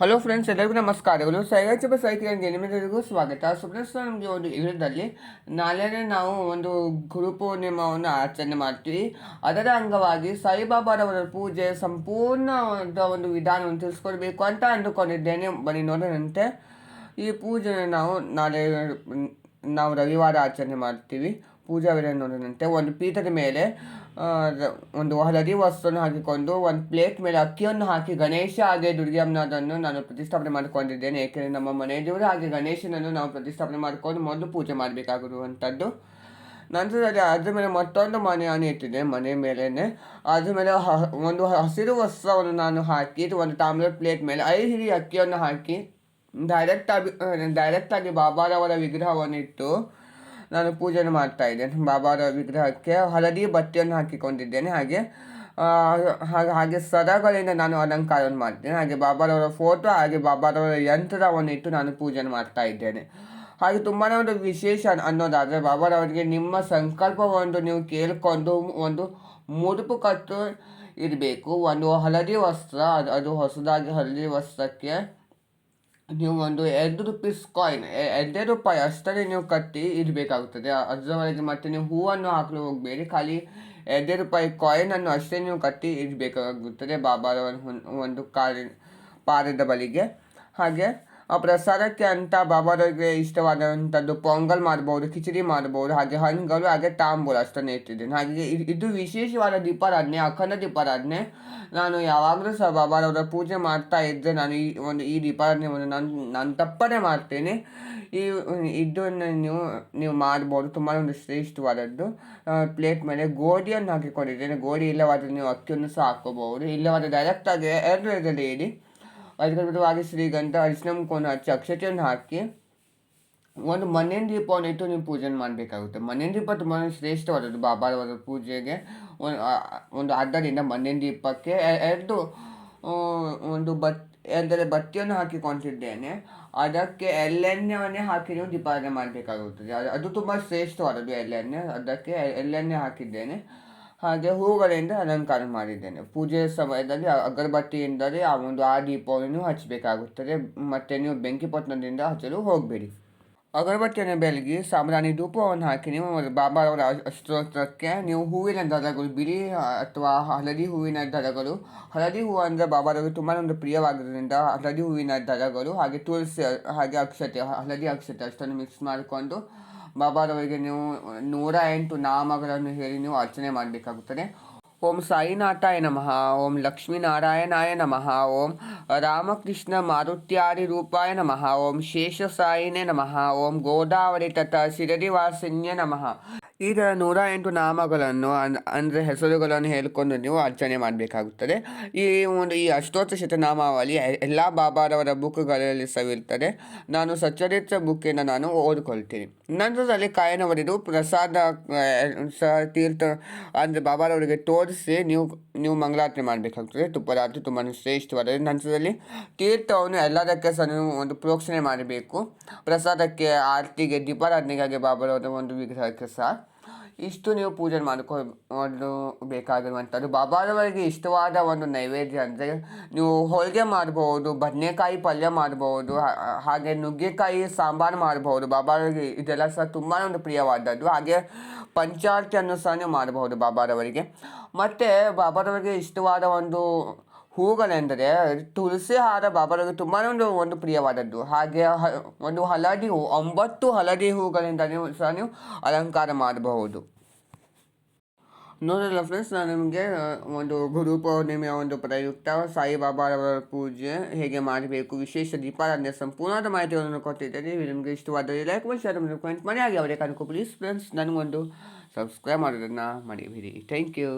Hello friends ಎಲ್ಲರಿಗೂ ನಮಸ್ಕಾರಗಳು ಸೈಗಾಚಪ ಸೈಕಿಗೆ ನಿಮ್ಮೆಲ್ಲರಿಗೂ ಸ್ವಾಗತ. ಸೊ ಫ್ರೆಂಡ್ಸ್ ನಮಗೆ ಒಂದು ಇವರದಲ್ಲಿ ನಾಳೆನೇ ನಾವು ಒಂದು ಗುರು ಪೂರ್ಣಿಮಾವನ್ನು ಆಚರಣೆ ಮಾಡ್ತೀವಿ. ಅದರ ಅಂಗವಾಗಿ ಸಾಯಿಬಾಬಾರವರ ಪೂಜೆ ಸಂಪೂರ್ಣ ಒಂದು ವಿಧಾನವನ್ನು ತಿಳಿಸ್ಕೊಡ್ಬೇಕು ಅಂತ ಅಂದುಕೊಂಡಿದ್ದೇನೆ. ಬನ್ನಿ ನೋಡೋಣಂತೆ. ಈ ಪೂಜೆನ ನಾವು ನಾಳೆ, ನಾವು ರವಿವಾರ ಆಚರಣೆ ಮಾಡ್ತೀವಿ. ಪೂಜಾ ನೋಡೋಣಂತೆ ಒಂದು ಪೀಠದ ಮೇಲೆ ಒಂದು ಹಳದಿ ವಸ್ತುವನ್ನು ಹಾಕಿಕೊಂಡು, ಒಂದು ಪ್ಲೇಟ್ ಮೇಲೆ ಅಕ್ಕಿಯನ್ನು ಹಾಕಿ ಗಣೇಶ ಹಾಗೆ ದುರ್ಗಮ್ಮನದನ್ನು ನಾನು ಪ್ರತಿಷ್ಠಾಪನೆ ಮಾಡಿಕೊಂಡಿದ್ದೇನೆ. ಏಕೆಂದರೆ ನಮ್ಮ ಮನೆ ದೇವರು ಹಾಗೆ ಗಣೇಶನನ್ನು ನಾವು ಪ್ರತಿಷ್ಠಾಪನೆ ಮಾಡಿಕೊಂಡು ಮೊದಲು ಪೂಜೆ ಮಾಡಬೇಕಾಗಿರುವಂಥದ್ದು. ನಂತರದಲ್ಲಿ ಅದ್ರ ಮೇಲೆ ಮತ್ತೊಂದು ಮನೆಯನ್ನು ಇಟ್ಟಿದೆ ಮನೆ ಮೇಲೇ ಅದ್ರ ಮೇಲೆ ಹ, ಒಂದು ಹಸಿರು ವಸ್ತ್ರವನ್ನು ನಾನು ಹಾಕಿ ಒಂದು ತಾಮ್ರದ ಪ್ಲೇಟ್ ಮೇಲೆ ಐದು ಹಿಡಿ ಅಕ್ಕಿಯನ್ನು ಹಾಕಿ ಡೈರೆಕ್ಟಾಗಿ ಡೈರೆಕ್ಟಾಗಿ ಬಾಬಾರವರ ವಿಗ್ರಹವನ್ನು ಇಟ್ಟು ನಾನು ಪೂಜೆಯನ್ನು ಮಾಡ್ತಾ ಇದ್ದೇನೆ ಬಾಬಾರ ವಿಗ್ರಹಕ್ಕೆ ಹಳದಿ ಬಟ್ಟೆಯನ್ನು ಹಾಕಿಕೊಂಡಿದ್ದೇನೆ. ಹಾಗೆ ಹಾಗೆ ಸರಗಳಿಂದ ನಾನು ಅಲಂಕಾರವನ್ನು ಮಾಡ್ತೇನೆ ಹಾಗೆ ಬಾಬಾರವರ ಫೋಟೋ, ಹಾಗೆ ಬಾಬಾರವರ ಯಂತ್ರವನ್ನು ಇಟ್ಟು ನಾನು ಪೂಜೆಯನ್ನು ಮಾಡ್ತಾ ಇದ್ದೇನೆ. ಹಾಗೆ ತುಂಬಾ ಒಂದು ವಿಶೇಷ ಅನ್ನೋದಾದರೆ ಬಾಬಾರವರಿಗೆ ನಿಮ್ಮ ಸಂಕಲ್ಪವನ್ನು ನೀವು ಕೇಳಿಕೊಂಡು ಒಂದು ಮುಡುಪು ಕಟ್ಟು ಇರಬೇಕು. ಒಂದು ಹಳದಿ ವಸ್ತ್ರ ಅದು ಹೊಸದಾಗಿ ಹಳದಿ ವಸ್ತ್ರಕ್ಕೆ ನೀವು ಒಂದು ಎರಡು ರುಪೀಸ್ ಕಾಯಿನ್ ಎರಡೇ ರೂಪಾಯಿ ಅಷ್ಟೇ ನೀವು ಕಟ್ಟಿ ಇಡಬೇಕಾಗುತ್ತದೆ ಅದರವರೆಗೆ ಮತ್ತೆ ನೀವು ಹೂವನ್ನು ಹಾಕಲು ಹೋಗಬೇಡಿ. ಖಾಲಿ ಎರಡೇ ರೂಪಾಯಿ ಕಾಯಿನನ್ನು ಅಷ್ಟೇ ನೀವು ಕಟ್ಟಿ ಇಡಬೇಕಾಗುತ್ತದೆ ಬಾಬಾರವರ ಒಂದು ಕಾರಿನ ಪಾದದ ಬಳಿಗೆ ಹಾಗೆ ಆ ಪ್ರಸಾದಕ್ಕೆ ಅಂತ ಬಾಬಾರವ್ರಿಗೆ ಇಷ್ಟವಾದಂಥದ್ದು, ಪೊಂಗಲ್ ಮಾಡ್ಬೋದು, ಕಿಚಡಿ ಮಾಡ್ಬೋದು, ಹಾಗೆ ಹಣ್ಣುಗಳು, ಹಾಗೆ ತಾಂಬೂಲ ಅಷ್ಟನ್ನು ಇಟ್ಟಿದ್ದೇನೆ ಹಾಗೆ ಇದು ವಿಶೇಷವಾದ ದೀಪಾರಾಧನೆ, ಅಖಂಡ ದೀಪಾರಾಧನೆ. ನಾನು ಯಾವಾಗಲೂ ಸಹ ಬಾಬಾರವರ ಪೂಜೆ ಮಾಡ್ತಾ ಇದ್ದರೆ ನಾನು ಈ ಒಂದು, ಈ ದೀಪಾರಾಧನೆಯನ್ನು ನಾನು ನಾನು ತಪ್ಪನೆ ಮಾಡ್ತೇನೆ. ಈ, ಇದನ್ನು ನೀವು ನೀವು ಮಾಡ್ಬೋದು. ತುಂಬ ಒಂದು ಶ್ರೇಷ್ಠವಾದದ್ದು. ಪ್ಲೇಟ್ ಮೇಲೆ ಗೋಧಿಯನ್ನು ಹಾಕಿಕೊಂಡಿದ್ದೇನೆ ಗೋಧಿ ಇಲ್ಲವಾದರೆ ನೀವು ಅಕ್ಕಿಯನ್ನು ಸಹ ಹಾಕೋಬಹುದು ಇಲ್ಲವಾದರೆ ಡೈರೆಕ್ಟಾಗಿ ಎರಡು ಇದರಲ್ಲಿ ಇಡಿ ಅದಕ್ಕೆ ಶ್ರೀಗಂಧ ಅರಿಶಿನ ಕೋನ ಹಚ್ಚಿ ಅಕ್ಷತೆಯನ್ನು ಹಾಕಿ ಒಂದು ಮನೆಯ ದೀಪವನ್ನು ಇಟ್ಟು ನೀವು ಪೂಜೆ ಮಾಡಬೇಕಾಗುತ್ತೆ. ಮನೆಯ ದೀಪ ತುಂಬ ಶ್ರೇಷ್ಠವಾದದ್ದು. ಬಾಬಾರವಾದ ಪೂಜೆಗೆ ಒಂದು ಆದ್ದರಿಂದ ಮನೆಯ ದೀಪಕ್ಕೆ ಎರಡು ಒಂದು ಬತ್ ಎರಡರ ಬತ್ತಿಯನ್ನು ಹಾಕಿಕೊಂಡಿದ್ದೇನೆ. ಅದಕ್ಕೆ ಎಲ್ಲೆಣ್ಣೆಯನ್ನೇ ಹಾಕಿ ನೀವು ದೀಪಾವಣೆ ಮಾಡಬೇಕಾಗುತ್ತದೆ. ಅದು ತುಂಬ ಶ್ರೇಷ್ಠವಾದದ್ದು ಎಳ್ಳೆಣ್ಣೆ. ಅದಕ್ಕೆ ಎಳ್ಳೆಣ್ಣೆ ಹಾಕಿದ್ದೇನೆ. ಹಾಗೆ ಹೂಗಳಿಂದ ಅಲಂಕಾರ ಮಾಡಿದ್ದೇನೆ. ಪೂಜೆಯ ಸಮಯದಲ್ಲಿ ಅಗರಬತ್ತಿಯಿಂದಲೇ ಆ ಒಂದು ಆ ದೀಪವನ್ನು ಹಚ್ಚಬೇಕಾಗುತ್ತದೆ ಮತ್ತು ನೀವು ಬೆಂಕಿ ಪಟ್ಟಣದಿಂದ ಹಚ್ಚಲು ಹೋಗಬೇಡಿ. ಅಗರಬತ್ತಿಯನ್ನು ಬೆಳಗಿ ಸಾಂಬ್ರಾಣಿ ಧೂಪವನ್ನು ಹಾಕಿ ನೀವು ಬಾಬಾರವರ ಅವರ ಸ್ತೋತ್ರಕ್ಕೆ ನೀವು ಹೂವಿನ ದರಗಳು ಬಿಳಿ ಅಥವಾ ಹಳದಿ ಹೂವಿನ ದರಗಳು ಹಳದಿ ಹೂವು ಅಂದರೆ ಬಾಬಾರವರು ತುಂಬ ಒಂದು ಪ್ರಿಯವಾಗಿರೋದ್ರಿಂದ ಹಳದಿ ಹೂವಿನ ದರಗಳು ಹಾಗೆ ತುಳಸಿ, ಹಾಗೆ ಅಕ್ಷತೆ, ಹಳದಿ ಅಕ್ಷತೆ ಅಷ್ಟನ್ನು ಮಿಕ್ಸ್ ಮಾಡಿಕೊಂಡು ಬಾಬಾರವರಿಗೆ ನೀವು, ನೂರ ಎಂಟು ನಾಮಗಳನ್ನು ಹೇಳಿ ನೀವು ಅರ್ಚನೆ ಮಾಡಬೇಕಾಗುತ್ತದೆ. ಓಂ ಸಾಯಿನಾಥಾಯ ನಮಃ, ಓಂ ಲಕ್ಷ್ಮೀನಾರಾಯಣಾಯ ನಮಃ, ಓಂ ರಾಮಕೃಷ್ಣ ಮಾರುತ್ಯಾರಿ ರೂಪಾಯ ನಮಃ, ಓಂ ಶೇಷಸಾಯಿನೇ ನಮಃ, ಓಂ ಗೋದಾವರಿ ತಥ ಶಿರಡಿವಾಸಿನ್ಯ ನಮಃ. ಈ ಥರ ನೂರ ಎಂಟು ನಾಮಗಳನ್ನು ಅಂದರೆ ಹೆಸರುಗಳನ್ನು ಹೇಳಿಕೊಂಡು ನೀವು ಅರ್ಚನೆ ಮಾಡಬೇಕಾಗುತ್ತದೆ. ಈ ಒಂದು, ಈ ಅಷ್ಟೋತ್ತ ಶತನಾಮಾವಳಿ ಎಲ್ಲ ಬಾಬಾರವರ ಬುಕ್ಗಳಲ್ಲಿ ಸವಿರ್ತದೆ ನಾನು ಸಚ್ಚರಿತ್ರ ಬುಕ್ಕಿಂದ ನಾನು ಓದ್ಕೊಳ್ತೀನಿ. ನಂತರದಲ್ಲಿ ಕಾಯನವರಿದು ಪ್ರಸಾದ ತೀರ್ಥ ಅಂದರೆ ಬಾಬಾರವರಿಗೆ ತೋರಿಸಿ ನೀವು ನೀವು ಮಂಗಳಾರತಿ ಮಾಡಬೇಕಾಗ್ತದೆ ತುಪ್ಪರಾತ್ರಿ ತುಂಬಾ ಶ್ರೇಷ್ಠವಾದ ನಂತರದಲ್ಲಿ ತೀರ್ಥವನ್ನು ಎಲ್ಲದಕ್ಕೆ ಸಹ ನೀವು ಒಂದು ಪ್ರೋಕ್ಷಣೆ ಮಾಡಬೇಕು. ಪ್ರಸಾದಕ್ಕೆ, ಆರತಿಗೆ, ದೀಪಾರಾಧನೆಗಾಗಿ ಬಾಬಾರವರ ಒಂದು ವಿಗ್ರಹಕ್ಕೆ ಸಹ ಇಷ್ಟು ನೀವು ಪೂಜೆ ಮಾಡಿಕೊಂಡು ಬೇಕಾಗಿರುವಂಥದ್ದು. ಬಾಬಾರವರಿಗೆ ಇಷ್ಟವಾದ ಒಂದು ನೈವೇದ್ಯ ಅಂದರೆ ನೀವು ಹೋಳಿಗೆ ಮಾಡ್ಬೋದು, ಬದನೆಕಾಯಿ ಪಲ್ಯ ಮಾಡ್ಬೋದು ಹಾಗೆ ನುಗ್ಗೆಕಾಯಿ ಸಾಂಬಾರು ಮಾಡ್ಬೋದು. ಬಾಬಾರವರಿಗೆ ಇದೆಲ್ಲ ಸಹ ತುಂಬಾ ಒಂದು ಪ್ರಿಯವಾದದ್ದು. ಹಾಗೆ ಪಂಚಾರತಿಯನ್ನು ಸಹ ನೀವು ಮಾಡಬಹುದು ಬಾಬಾರವರಿಗೆ. ಮತ್ತು ಬಾಬಾರವರಿಗೆ ಇಷ್ಟವಾದ ಒಂದು ಹೂಗಳೆಂದರೆ ತುಳಸಿ ಹಾರ ಬಾಬಾರಿಗೆ ತುಂಬಾ ಒಂದು ಒಂದು ಪ್ರಿಯವಾದದ್ದು. ಹಾಗೆ ಒಂದು ಹಳದಿ ಹೂ, ಒಂಬತ್ತು ಹಳದಿ ಹೂಗಳಿಂದ ಸಹ ನೀವು ಅಲಂಕಾರ ಮಾಡಬಹುದು. ನೋಡಲ್ಲ ಫ್ರೆಂಡ್ಸ್ ನಾನು ನಿಮಗೆ ಒಂದು ಗುರು ಪೌರ್ಣಿಮೆಯ ಒಂದು ಪ್ರಯುಕ್ತ ಸಾಯಿಬಾಬಾರವರ ಪೂಜೆ ಹೇಗೆ ಮಾಡಬೇಕು, ವಿಶೇಷ ದೀಪಾರಾಧನೆ ಸಂಪೂರ್ಣವಾದ ಮಾಹಿತಿಗಳನ್ನು ಕೊಟ್ಟಿದ್ದೇನೆ ನಿಮಗೆ ಇಷ್ಟವಾದರೆ ಲೈಕ್ ಮಾಡಿ ಶೇರ್ ಮಾಡಿ ಕಾಮೆಂಟ್ ಮಾಡಿ, ಹಾಗೆ ಅವರೇ ಕನ್ಕೋ ಪ್ಲೀಸ್ ಫ್ರೆಂಡ್ಸ್ ನನಗೊಂದು ಸಬ್ಸ್ಕ್ರೈಬ್ ಮಾಡೋದನ್ನು ಮಾಡಿಬಿಡಿ. Thank you